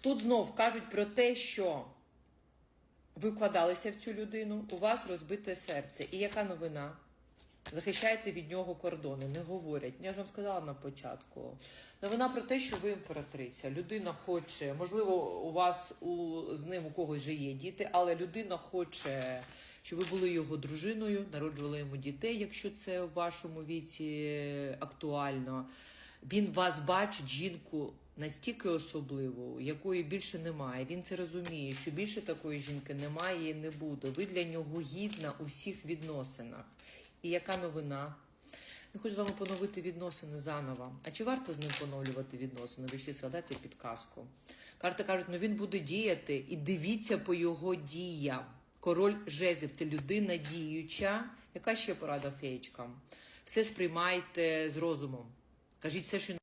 Тут знов кажуть про те, що ви вкладалися в цю людину, у вас розбите серце. І яка новина? Захищаєте від нього кордони, не говорять. Я ж вам сказала на початку. Новина про те, що ви імператриця. Людина хоче, можливо, у вас у, з ним у когось вже є діти, але людина хоче, щоб ви були його дружиною, народжували йому дітей, якщо це в вашому віці актуально. Він вас бачить, жінку настільки особливу, якої більше немає. Він це розуміє, що більше такої жінки немає і не буде. Ви для нього гідна у всіх відносинах. І яка новина? Не хочу з вами поновити відносини заново. А чи варто з ним поновлювати відносини? Ви ще згадайте підказку. Карти кажуть, ну він буде діяти, і дивіться по його діям. Король жезлів це людина діюча. Яка ще порада феєчкам? Все сприймайте з розумом. Кажіть все, що